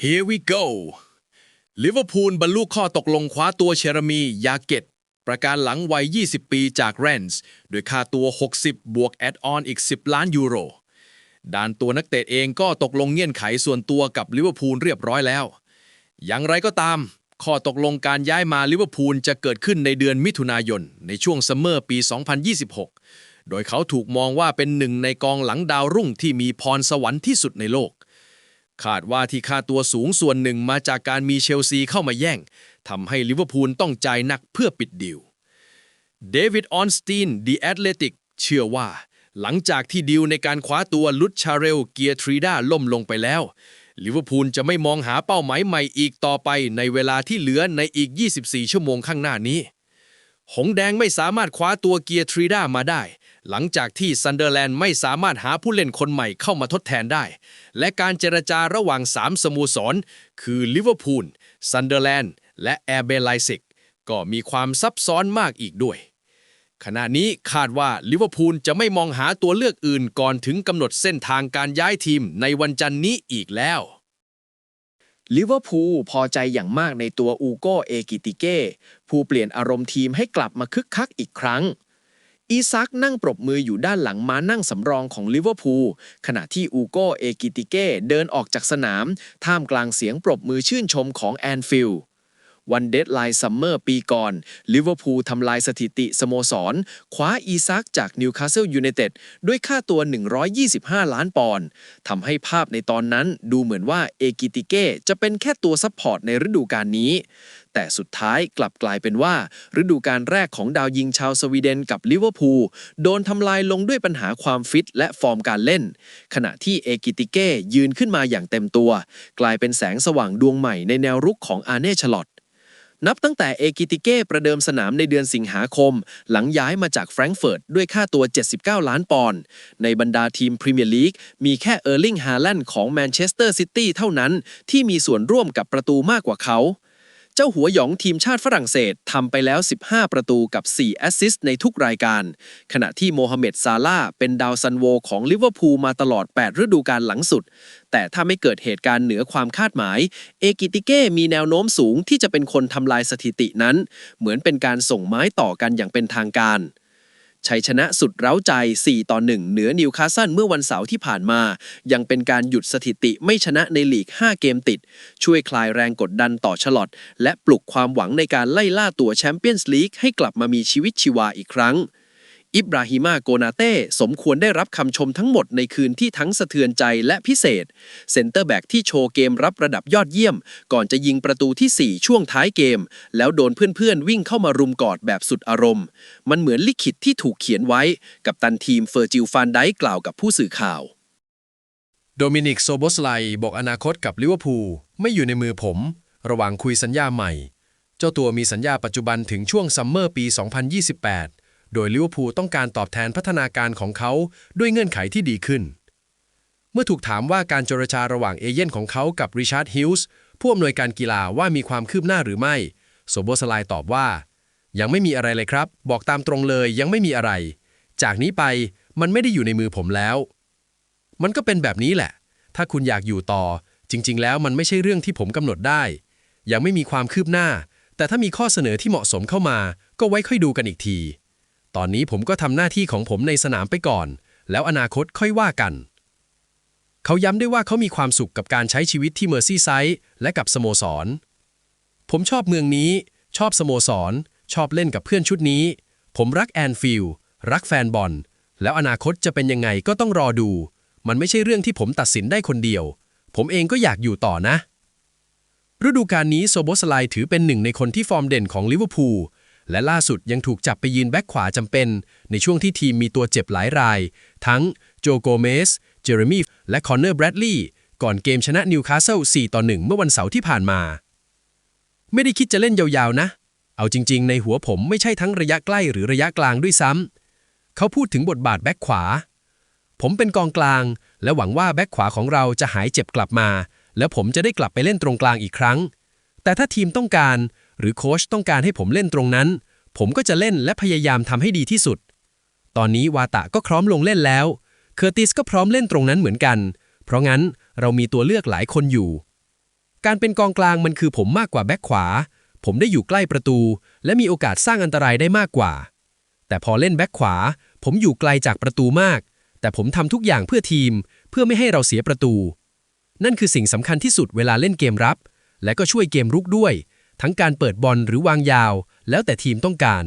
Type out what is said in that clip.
Here we go ลิเวอร์พูลบรรลุข้อตกลงคว้าตัวเชรมี ยาเกต ประการหลังวัย 20 ปีจากแรนส์โดยค่าตัว 60 บวกแอดออนอีก 10 ล้านยูโร ด้านตัวนักเตะเองก็ตกลงเงื่อนไขส่วนตัวกับลิเวอร์พูลเรียบร้อยแล้ว อย่างไรก็ตาม ข้อตกลงการย้ายมาลิเวอร์พูลจะเกิดขึ้นในเดือนมิถุนายน ในช่วงซัมเมอร์ปี 2026 โดยเขาถูกมองว่าเป็นหนึ่งในกองหลังดาวรุ่งที่มีพรสวรรค์ที่สุดในโลก คาดว่าที่ค่าตัวสูงส่วนหนึ่งมาจากการมีเชลซีเข้ามาแย่งทำให้ลิเวอร์พูลต้องจ่ายหนักเพื่อปิดดีลเดวิดออนสตีนดีแอตเลติกเชื่อว่า หลังจากที่ดีลในการคว้าตัวลุดชาเรลเกียร์ทรีดาล่มลงไปแล้วลิเวอร์พูลจะไม่มองหาเป้าหมายใหม่อีกต่อไปในเวลาที่เหลือในอีก 24 ชั่วโมงข้างหน้านี้ หงแดงไม่สามารถคว้าตัวเกียร์ทรีดามาได้ หลังจากที่ซันเดอร์แลนด์ไม่สามารถหาผู้เล่นคนใหม่เข้ามาทดแทนได้ และการเจรจาระหว่าง 3 สโมสร คือลิเวอร์พูลซันเดอร์แลนด์และแอร์เบลไลซิกก็มีความซับซ้อนมากอีกด้วย ขณะนี้คาดว่าลิเวอร์พูลจะไม่มองหาตัวเลือกอื่นก่อนถึงกำหนดเส้นทางการย้ายทีมในวันจันนี้อีกแล้วลิเวอร์พูลพอใจอย่างมากในตัวอูโกเอกิติเก้ผู้เปลี่ยนอารมณ์ทีมให้กลับมาคึกคักอีกครั้ง อีซักนั่งปรบมืออยู่ด้านหลังม้านั่งสำรองของลิเวอร์พูลขณะที่อูโกเอกิติเก้เดินออกจากสนาม ท่ามกลางเสียงปรบมือชื่นชมของแอนฟิลด์วันเดดไลน์ซัมเมอร์ปีก่อนลิเวอร์พูลทำลายสถิติสโมสรคว้าอีซักจากนิวคาสเซิลยูไนเต็ดด้วยค่าตัว 125 ล้านปอนด์ทำให้ภาพในตอนนั้นดูเหมือนว่าเอกิติเก้จะเป็นแค่ตัวซัพพอร์ตในฤดูกาลนี้ แต่สุดท้ายกลับกลายเป็นว่า ฤดูกาลแรกของดาวยิงชาวสวีเดนกับลิเวอร์พูลโดนทำลายลงด้วยปัญหาความฟิตและฟอร์มการเล่น ขณะที่เอกิติเก้ยืนขึ้นมาอย่างเต็มตัว กลายเป็นแสงสว่างดวงใหม่ในแนวรุกของอาเน่ชลอตนับตั้งแต่เอกิติเก้ประเดิมสนามในเดือนสิงหาคม หลังย้ายมาจากแฟรงก์เฟิร์ตด้วยค่าตัว 79 ล้านปอนด์ในบรรดาทีมพรีเมียร์ลีกมีแค่เออร์ลิงฮาแลนด์ของแมนเชสเตอร์ซิตี้เท่านั้น ที่มีส่วนร่วมกับประตูมากกว่าเขา เจ้าหัวหยองทีมชาติฝรั่งเศสทำไปแล้ว 15 ประตูกับ 4 แอสซิสต์ในทุกรายการ ขณะที่โมฮัมเหม็ดซาลาเป็นดาวซันโวของลิเวอร์พูลมาตลอด 8 ฤดูกาลหลังสุด แต่ถ้าไม่เกิดเหตุการณ์เหนือความคาดหมาย เอกิติเก้มีแนวโน้มสูงที่จะเป็นคนทำลายสถิตินั้น เหมือนเป็นการส่งไม้ต่อกันอย่างเป็นทางการ ชัยชนะสุดเร้าใจ 4 ต่อ 1 เหนือนิวคาสเซิลเมื่อวันเสาร์ที่ผ่านมา ยังเป็นการหยุดสถิติไม่ชนะในลีก 5 เกมติด ช่วยคลายแรงกดดันต่อฉลอต และปลุกความหวังในการไล่ล่าตัวแชมเปี้ยนส์ลีกให้กลับมามีชีวิตชีวาอีกครั้ง อิบราฮิมาโกนาเต้สมควรได้รับคำชมทั้งหมดในคืนที่ทั้งสะเทือนใจและพิเศษ เซนเตอร์แบ็กที่โชว์เกมรับระดับยอดเยี่ยม ก่อนจะยิงประตูที่ 4 ช่วงท้ายเกม แล้วโดนเพื่อนๆ วิ่งเข้ามารุมกอดแบบสุดอารมณ์ มันเหมือนลิขิตที่ถูกเขียนไว้ กับตันทีมเฟอร์จิลฟานไดกล่าวกับผู้สื่อข่าว โดมินิกโซโบสไลบอกอนาคตกับลิเวอร์พูลไม่อยู่ในมือผม ระหว่างคุยสัญญาใหม่ เจ้าตัวมีสัญญาปัจจุบันถึงช่วงซัมเมอร์ปี 2028 โดยลิเวอร์พูลต้องการตอบแทนพัฒนาการของเขาด้วยเงื่อนไขที่ดีขึ้น เมื่อถูกถามว่าการเจรจาระหว่างเอเย่นของเขากับริชาร์ดฮิลส์ผู้อำนวยการกีฬาว่ามีความคืบหน้าหรือไม่โซโบสไลตอบว่า ยังไม่มีอะไรเลยครับ บอกตามตรงเลยยังไม่มีอะไร จากนี้ไปมันไม่ได้อยู่ในมือผมแล้ว มันก็เป็นแบบนี้แหละ ถ้าคุณอยากอยู่ต่อ จริง ๆ แล้วมันไม่ใช่เรื่องที่ผมกำหนดได้ ยังไม่มีความคืบหน้า แต่ถ้ามีข้อเสนอที่เหมาะสมเข้ามา ก็ไว้ค่อยดูกันอีกที ตอนนี้ผมก็ทำหน้าที่ของผมในสนามไปก่อน แล้วอนาคตค่อยว่ากัน เขาย้ำได้ว่าเขามีความสุขกับการใช้ชีวิตที่เมอร์ซี่ไซด์และกับสโมสร ผมชอบเมืองนี้ ชอบสโมสร ชอบเล่นกับเพื่อนชุดนี้ ผมรักแอนฟิลรักแฟนบอล แล้วอนาคตจะเป็นยังไงก็ต้องรอดู มันไม่ใช่เรื่องที่ผมตัดสินได้คนเดียว ผมเองก็อยากอยู่ต่อนะ ฤดูกาลนี้โซโบสไลถือเป็นหนึ่งในคนที่ฟอร์มเด่นของลิเวอร์พูล และล่าสุดยังถูกจับไปยืนแบ็คขวาจำเป็น ในช่วงที่ทีมมีตัวเจ็บหลายราย ทั้งโจโกเมส เจเรมีและคอนเนอร์แบรดลีย์ก่อนเกมชนะนิวคาสเซิล4ต่อ1เมื่อวันเสาร์ที่ผ่านมา ไม่ได้คิดจะเล่นยาวๆนะ เอาจริง ๆ ในหัวผมไม่ใช่ทั้งระยะใกล้หรือระยะกลางด้วยซ้ำเขาพูดถึงบทบาทแบ็คขวา ผมเป็นกองกลาง และหวังว่าแบ็คขวาของเราจะหายเจ็บกลับมา แล้วผมจะได้กลับไปเล่นตรงกลางอีกครั้ง แต่ถ้าทีมต้องการ หรือโค้ชต้องการให้ผมเล่นตรงนั้น ผมก็จะเล่นและพยายามทำให้ดีที่สุด ตอนนี้วาตะก็พร้อมลงเล่นแล้ว เคอร์ติสก็พร้อมเล่นตรงนั้นเหมือนกัน เพราะงั้นเรามีตัวเลือกหลายคนอยู่ การเป็นกองกลางมันคือผมมากกว่าแบ็คขวา ผมได้อยู่ใกล้ประตู และมีโอกาสสร้างอันตรายได้มากกว่า แต่พอเล่นแบ็คขวา ผมอยู่ไกลจากประตูมาก แต่ผมทำทุกอย่างเพื่อทีม เพื่อไม่ให้เราเสียประตู นั่นคือสิ่งสำคัญที่สุดเวลาเล่นเกมรับ และก็ช่วยเกมรุกด้วย ทั้งการเปิดบอลหรือวางยาว แล้วแต่ทีมต้องการ